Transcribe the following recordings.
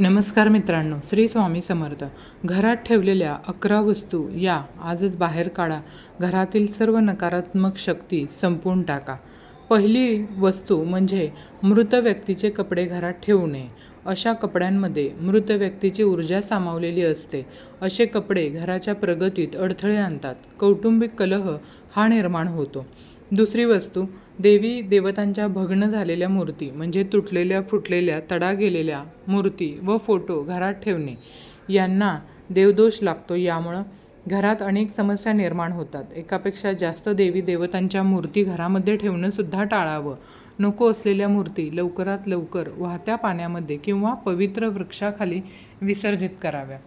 नमस्कार मित्रांनो श्री स्वामी समर्थ. घरात ठेवलेल्या अकरा वस्तू या आजच बाहेर काढा. घरातील सर्व नकारात्मक शक्ती संपवून टाका. पहिली वस्तू म्हणजे मृत व्यक्तीचे कपडे घरात ठेवू नये. अशा कपड्यांमध्ये मृत व्यक्तीची ऊर्जा सामावलेली असते. असे कपडे घराच्या प्रगतीत अडथळे आणतात. कौटुंबिक कलह हा निर्माण होतो. दुसरी वस्तू देवी देवतांच्या भग्न झालेल्या मूर्ती म्हणजे तुटलेल्या फुटलेल्या तडा गेलेल्या मूर्ती व फोटो घरात ठेवणे. यांना देवदोष लागतो यामुळं घरात अनेक समस्या निर्माण होतात. एकापेक्षा जास्त देवी देवतांच्या मूर्ती घरामध्ये ठेवणंसुद्धा टाळावं. नको असलेल्या मूर्ती लवकरात लवकर वाहत्या पाण्यामध्ये किंवा पवित्र वृक्षाखाली विसर्जित कराव्या.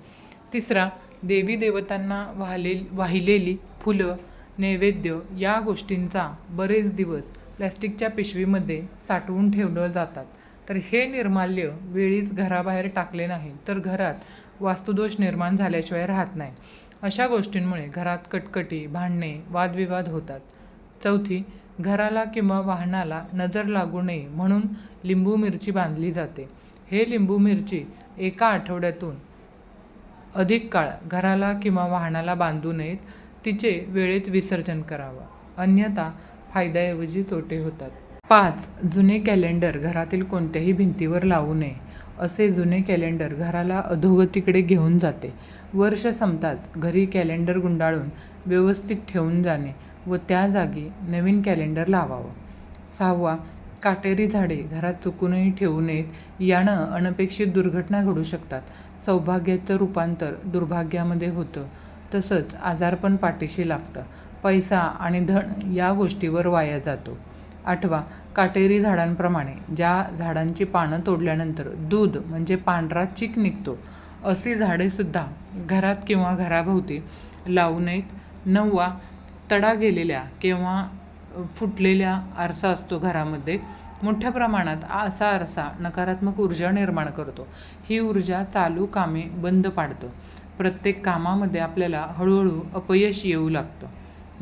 तिसरा देवी देवतांना वाहले वाहिलेली फुलं नैवेद्य या गोष्टींचा बरेच दिवस प्लॅस्टिकच्या पिशवीमध्ये साठवून ठेवलं जातात. तर हे निर्माल्य वेळीच घराबाहेर टाकले नाही तर घरात वास्तुदोष निर्माण झाल्याशिवाय राहत नाही. अशा गोष्टींमुळे घरात कटकटी भांडणे वादविवाद होतात. चौथी घराला किंवा वाहनाला नजर लागू नये म्हणून लिंबू मिरची बांधली जाते. हे लिंबू मिरची एका आठवड्यातून अधिक काळ घराला किंवा वाहनाला बांधू नयेत. तिचे वेळेत विसर्जन करावं. अन्यथा फायद्याऐवजी तोटे होतात. पाच जुने कॅलेंडर घरातील कोणत्याही भिंतीवर लावू नये. असे जुने कॅलेंडर घराला अधोगतीकडे घेऊन जाते. वर्ष संपताच घरी कॅलेंडर गुंडाळून व्यवस्थित ठेवून जाणे व त्या जागी नवीन कॅलेंडर लावावं. सहावा काटेरी झाडे घरात चुकूनही ठेवू नयेत यानं अनपेक्षित दुर्घटना घडू शकतात. सौभाग्याचं रूपांतर दुर्भाग्यामध्ये होतं. तसंच आजारपण पाठीशी लागतं. पैसा आणि धन या गोष्टीवर वाया जातो. आठवा काटेरी झाडांप्रमाणे ज्या झाडांची पानं तोडल्यानंतर दूध म्हणजे पांढरा चिक निघतो. अशी झाडेसुद्धा घरात किंवा घराभोवती लावू नयेत. नववा तडा गेलेल्या किंवा फुटलेल्या आरसा असतो घरामध्ये. मोठ्या प्रमाणात असा आरसा नकारात्मक ऊर्जा निर्माण करतो. ही ऊर्जा चालू कामे बंद पाडतो. प्रत्येक कामामध्ये आपल्याला हळूहळू अपयश येऊ लागतं.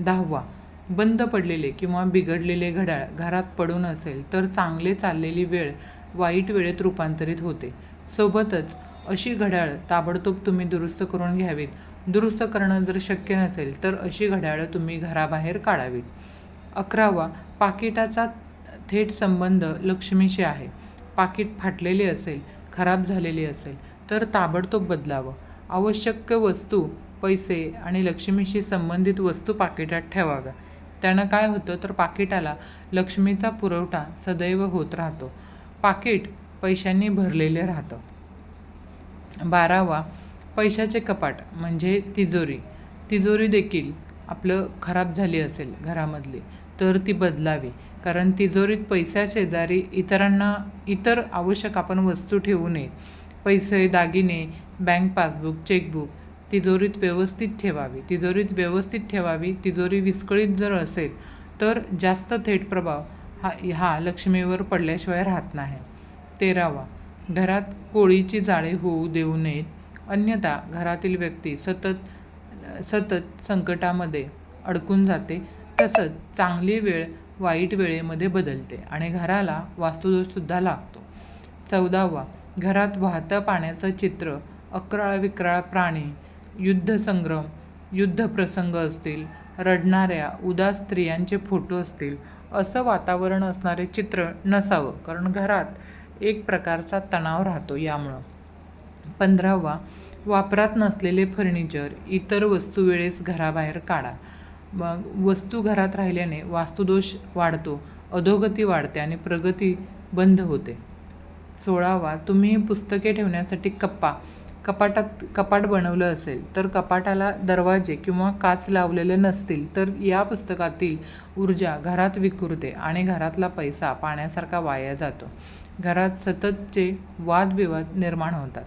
दहावा बंद पडलेले किंवा बिघडलेले घड्याळ घरात पडून असेल तर चांगले चाललेली वेळ वाईट वेळेत रूपांतरित होते. सोबतच अशी घड्याळ ताबडतोब तुम्ही दुरुस्त करून घ्यावीत. दुरुस्त करणं जर शक्य नसेल तर अशी घड्याळं तुम्ही घराबाहेर काढावीत. अकरावा पाकिटाचा थेट संबंध लक्ष्मीशी आहे. पाकिट फाटलेले असेल खराब झालेले असेल तर ताबडतोब बदलावं. आवश्यक वस्तू पैसे आणि लक्ष्मीशी संबंधित वस्तू पाकिटात ठेवाव्या. त्यानं काय होतं तर पाकिटाला लक्ष्मीचा पुरवठा सदैव होत राहतो. पाकिट पैशांनी भरलेले राहतं. बारावा पैशाचे कपाट म्हणजे तिजोरी. तिजोरी देखील आपलं खराब झाली असेल घरामधली तर ती बदलावी. कारण तिजोरीत पैशाशेजारी इतरांना इतर आवश्यक आपण वस्तू ठेवू नये. पैसे दागिने बँक पासबुक चेकबुक तिजोरीत व्यवस्थित ठेवावी. तिजोरीत व्यवस्थित ठेवावी तिजोरी विस्कळीत जर असेल तर जास्त थेट प्रभाव हा हा लक्ष्मीवर पडल्याशिवाय राहत नाही. तेरावा घरात कोळीची जाळे होऊ देऊ नयेत. अन्यथा घरातील व्यक्ती सतत सतत संकटामध्ये अडकून जाते. तसंच चांगली वेळ वाईट वेळेमध्ये बदलते आणि घराला वास्तुदोषसुद्धा लागतो. चौदावा घरात वाहतं पाण्याचं चित्र अकराळ विक्राळ प्राणी युद्धसंग्रम युद्धप्रसंग असतील रडणाऱ्या उदास स्त्रियांचे फोटो असतील असं वातावरण असणारे चित्र नसावं कारण घरात एक प्रकारचा तणाव राहतो यामुळं. पंधरावा वापरात नसलेले फर्निचर इतर वस्तू वेळेस घराबाहेर काढा. मग वस्तू घरात राहिल्याने वास्तुदोष वाढतो अधोगती वाढते आणि प्रगती बंद होते. सोळावा तुम्ही पुस्तके ठेवण्यासाठी कप्पा कपाटात कपाट बनवलं असेल तर कपाटाला दरवाजे किंवा काच लावलेले नसतील तर या पुस्तकातील ऊर्जा घरात विखुरते आणि घरातला पैसा पाण्यासारखा वाया जातो. घरात सततचे वादविवाद निर्माण होतात.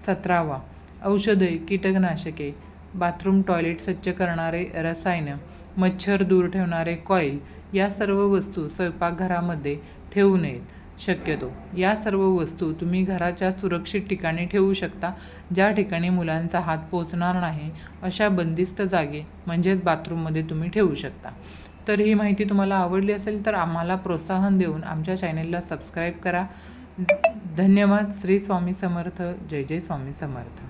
सतरावा औषधे कीटकनाशके बाथरूम टॉयलेट स्वच्छ करणारे रसायनं मच्छर दूर ठेवणारे कॉईल या सर्व वस्तू स्वयंपाकघरामध्ये ठेवू नयेत. शक्यतो या सर्व वस्तू तुम्ही घराच्या सुरक्षित ठिकाणी ठेवू शकता ज्या ठिकाणी मुलांचा हात पोचणार नाही अशा बंदिस्त जागे म्हणजेच बाथरूममध्ये तुम्ही ठेवू शकता. तर ही माहिती तुम्हाला आवडली असेल तर आम्हाला प्रोत्साहन देऊन आमच्या चॅनेलला सबस्क्राईब करा. धन्यवाद. श्री स्वामी समर्थ. जय जय स्वामी समर्थ.